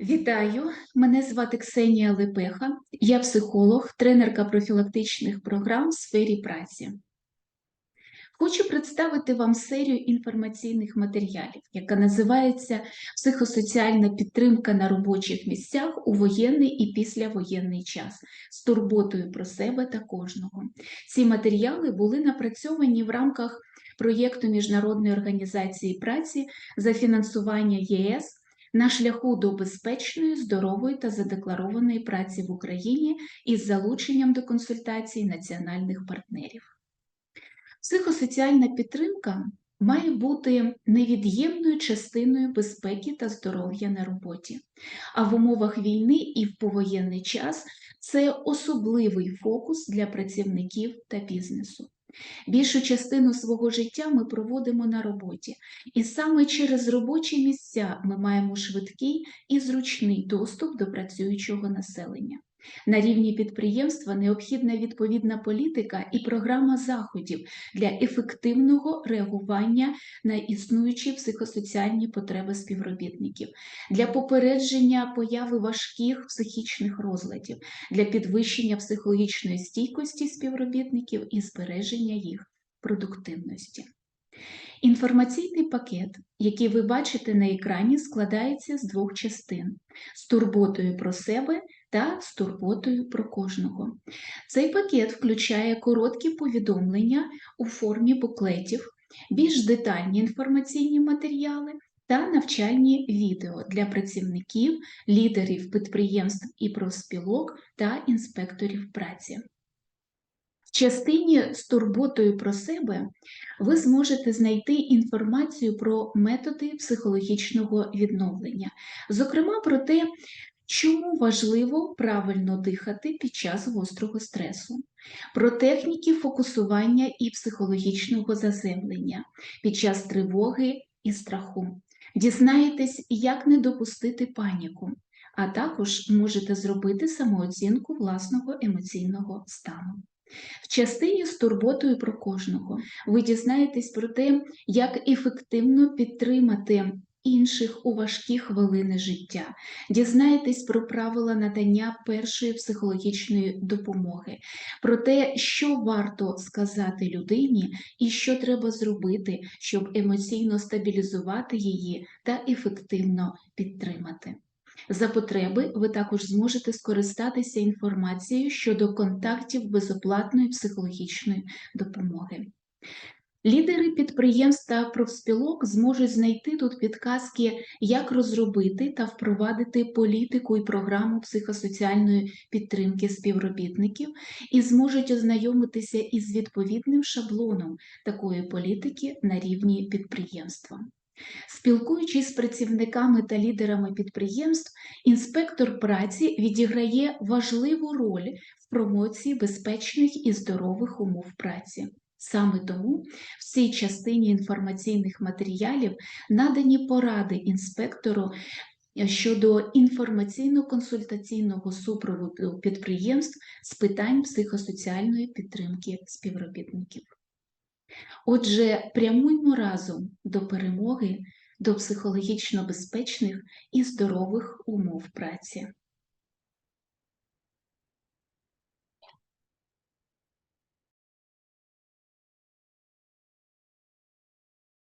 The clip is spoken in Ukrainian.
Вітаю! Мене звати Ксенія Лепеха, я психолог, тренерка профілактичних програм в сфері праці. Хочу представити вам серію інформаційних матеріалів, яка називається Психосоціальна підтримка на робочих місцях у воєнний і післявоєнний час з турботою про себе та кожного. Ці матеріали були напрацьовані в рамках проєкту Міжнародної організації праці за фінансування ЄС на шляху до безпечної, здорової та задекларованої праці в Україні із залученням до консультацій національних партнерів. Психосоціальна підтримка має бути невід'ємною частиною безпеки та здоров'я на роботі, а в умовах війни і в повоєнний час це особливий фокус для працівників та бізнесу. Більшу частину свого життя ми проводимо на роботі, і саме через робочі місця ми маємо швидкий і зручний доступ до працюючого населення. На рівні підприємства необхідна відповідна політика і програма заходів для ефективного реагування на існуючі психосоціальні потреби співробітників, для попередження появи важких психічних розладів, для підвищення психологічної стійкості співробітників і збереження їх продуктивності. Інформаційний пакет, який ви бачите на екрані, складається з двох частин: з турботою про себе та з турботою про кожного. Цей пакет включає короткі повідомлення у формі буклетів, більш детальні інформаційні матеріали та навчальні відео для працівників, лідерів підприємств і профспілок та інспекторів праці. В частині з турботою про себе ви зможете знайти інформацію про методи психологічного відновлення, зокрема про те, чому важливо правильно дихати під час гострого стресу, про техніки фокусування і психологічного заземлення під час тривоги і страху. Дізнаєтесь, як не допустити паніку, а також можете зробити самооцінку власного емоційного стану. В частині з турботою про кожного ви дізнаєтесь про те, як ефективно підтримати інших у важкі хвилини життя, дізнаєтесь про правила надання першої психологічної допомоги, про те, що варто сказати людині і що треба зробити, щоб емоційно стабілізувати її та ефективно підтримати. За потреби ви також зможете скористатися інформацією щодо контактів безоплатної психологічної допомоги. Лідери підприємств та профспілок зможуть знайти тут підказки, як розробити та впровадити політику і програму психосоціальної підтримки співробітників і зможуть ознайомитися із відповідним шаблоном такої політики на рівні підприємства. Спілкуючись з працівниками та лідерами підприємств, інспектор праці відіграє важливу роль в промоції безпечних і здорових умов праці. Саме тому в цій частині інформаційних матеріалів надані поради інспектору щодо інформаційно-консультаційного супроводу підприємств з питань психосоціальної підтримки співробітників. Отже, прямуймо разом до перемоги, до психологічно безпечних і здорових умов праці.